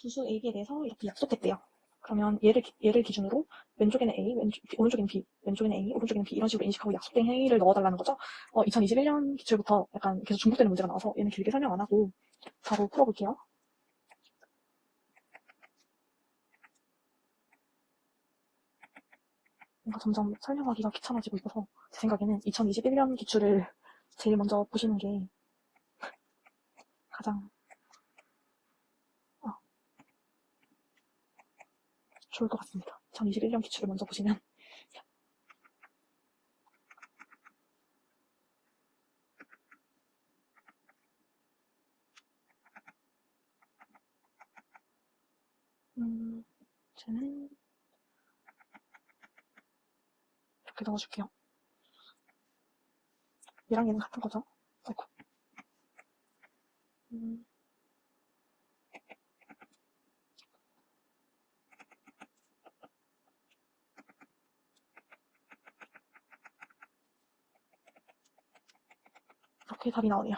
두수 A에 대해서 이렇게 약속했대요. 그러면 얘를, 기- 얘를 기준으로 왼쪽에는 A, 왼쪽, 오른쪽에는 B, 왼쪽에는 A, 오른쪽에는 B 이런 식으로 인식하고 약속된 행위를 넣어달라는 거죠. 어, 2021년 기출부터 약간 계속 중복되는 문제가 나와서 얘는 길게 설명 안 하고 바로 풀어볼게요. 뭔가 점점 설명하기가 귀찮아지고 있어서 제 생각에는 2021년 기출을 제일 먼저 보시는 게 가장 어, 좋을 것 같습니다. 2021년 기출을 먼저 보시면 음, 쟤는 이렇게 넣어줄게요. 얘랑 얘는 같은 거죠? 아이고. 음, 이렇게 답이 나오네요.